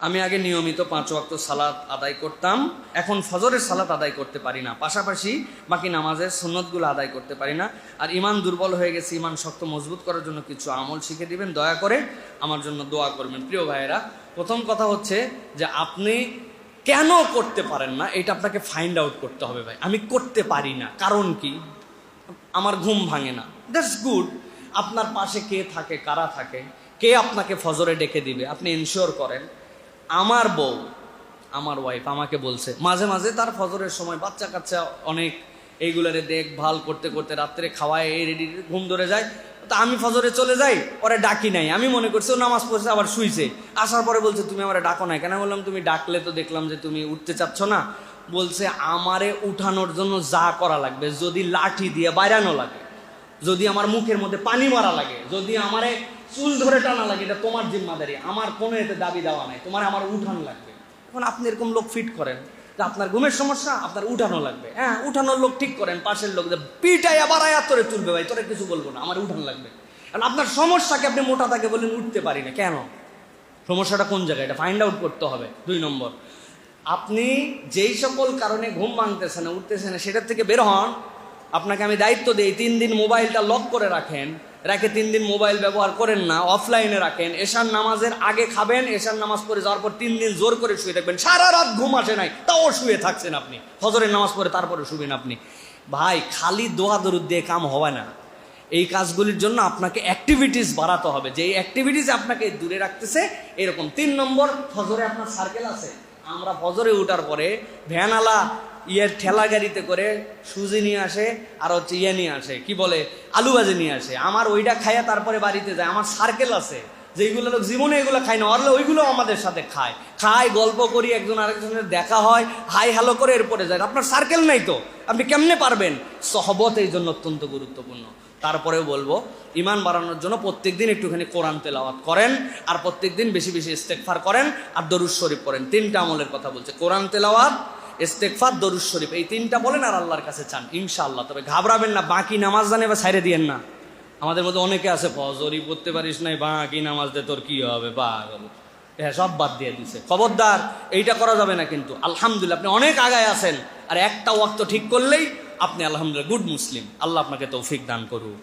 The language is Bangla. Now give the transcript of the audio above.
আমি আগে নিয়মিত পাঁচ ওয়াক্ত সালাত আদায় করতাম। এখন ফজরের সালাত আদায় করতে পারি না। পাশাপাশি বাকি নামাজের সুন্নতগুলো আদায় করতে পারি না। আর ইমান দুর্বল হয়ে গেছে, ইমান শক্ত মজবুত করার জন্য কিছু আমল শিখে দিবেন। দয়া করে আমার জন্য দোয়া করবেন। প্রিয় ভাইয়েরা, প্রথম কথা হচ্ছে যে আপনি কেন করতে পারেন না? এটা আপনাকে ফাইন্ড আউট করতে হবে ভাই। আমি করতে পারি না। কারণ কি? আমার ঘুম ভাঙে না। দ্যাটস গুড আপনার পাশে কে থাকে, কারা থাকে? কে আপনাকে ফজরে ডেকে দিবে? আপনি ইনশিওর করেন। আমার বউ, আমার ওয়াইফ আমাকে বলছে, মাঝে মাঝে তার ফজরের সময় বাচ্চা কাচ্চা অনেক এইগুলারে দেখভাল করতে করতে রাত্রে খাওয়ায়, এই রেডি ঘুম ধরে যায়। তা আমি ফজরে চলে যাই, ওরে ডাকি নাই। আমি মনে করছি ও নামাজ পড়ছে, আবার শুইছে। আসার পরে বলছে, তুমি আমার ডাকো নাই কেন? বললাম, তুমি ডাকলে তো দেখলাম যে তুমি উঠতে চাচ্ছ না। বলছে, আমারে উঠানোর জন্য যা করা লাগবে, যদি লাঠি দিয়ে বাইরানো লাগে, যদি আমার মুখের মধ্যে পানি মারা লাগে, যদি আমারে চুল ধরে টানা লাগে, এটা তোমার জিম্মাদারি, আমার কোনো এতে দাবি দেওয়া নাই, তোমার আমার উঠান লাগবে। এখন আপনি এরকম লোক ফিট করেন, যে আপনার ঘুমের সমস্যা, আপনার উঠানো লাগবে। হ্যাঁ উঠানোর লোক ঠিক করেন, পাশের লোক যে পিটাইয়া বাড়াইয়া তোরে তুলবে ভাই, তোরে কিছু বলব না, আমার উঠান লাগবে। কারণ আপনার সমস্যাকে আপনি মোটা থাকে বলেন উঠতে পারি না, কেন? সমস্যাটা কোন জায়গায়? এটা ফাইন্ড আউট করতে হবে, দুই নম্বর। আপনি যেই সকল কারণে ঘুম ভাঙতেছে না উঠতেছে না, সেটার থেকে বের হন। আপনাকে আমি দায়িত্ব দিই, তিন দিন মোবাইলটা লক করে রাখেন। রেখে তিন দিন মোবাইল ব্যবহার করেন না অফলাইনে রাখেন। এশার নামাজের আগে খাবেন, এশার নামাজ পড়ে যাওয়ার পর তিন দিন জোর করে শুয়ে থাকবেন। সারা রাত ঘুম আসে নাই, তাও শুয়ে থাকছেন আপনি। ফজরের নামাজ পড়ে তারপরে শুবেন আপনি। ভাই, খালি দোয়া দরুদ দিয়ে কাম হবে না। এই কাজগুলির জন্য আপনাকে অ্যাক্টিভিটিস বাড়াতে হবে। যে এই অ্যাক্টিভিটিস আপনাকে দূরে রাখতেছে, এরকম। তিন নম্বর, ফজরে আপনার সার্কেল আছে। আমরা ফজরে উঠার পরে ভ্যানালা ইয়ের ঠেলা গাড়িতে করে সুজি নিয়ে আসে আর হচ্ছে ইয়ে নিয়ে আসে, কি বলে, আলু ভাজি নিয়ে আসে। আমার ওইটা খাইয়া তারপরে বাড়িতে যায়, আমার সার্কেল আছে যেগুলো লোক জীবনে এগুলো খায় না অরলে ওইগুলো আমাদের সাথে খায়। খায়, গল্প করি, একজন আরেকজনের দেখা হয়, হাই হ্যালো করে এরপরে যায়। আপনার সার্কেল নাই তো, আপনি কেমনে পারবেন? সহবত এই জন্য অত্যন্ত গুরুত্বপূর্ণ। তারপরেও বলব ইমান বাড়ানোর জন্য প্রত্যেকদিন একটুখানি কোরআন তেলাওয়াত করেন, আর প্রত্যেকদিন বেশি বেশি ইস্তেকফার করেন, আর দরুদ শরীফ করেন তিনটা আমলের কথা বলছে, কোরআন তেলাওয়াত ইস্তেকফার দরুদ শরীফ, এই তিনটা বলেন আর আল্লাহর কাছে চান, ইনশাআল্লাহ। তবে ঘাবড়াবেন না, বাকি নামাজ জানে বা ছাইড়ে দিয়েন না। আমাদের মধ্যে অনেকে আছে, ফজরই পড়তে পারিস নাই, বাকি নামাজ দে, তোর কি হবে, পাগল। হ্যাঁ সব বাদ দিয়ে দিছে। খবরদার, এইটা করা যাবে না কিন্তু, আলহামদুলিল্লাহ, আপনি অনেক আগায় আছেন, আর একটা ওয়াক্ত ঠিক করলেই আপনি আলহামদুলিল্লাহ গুড মুসলিম আল্লাহ আপনাকে তৌফিক দান করুক।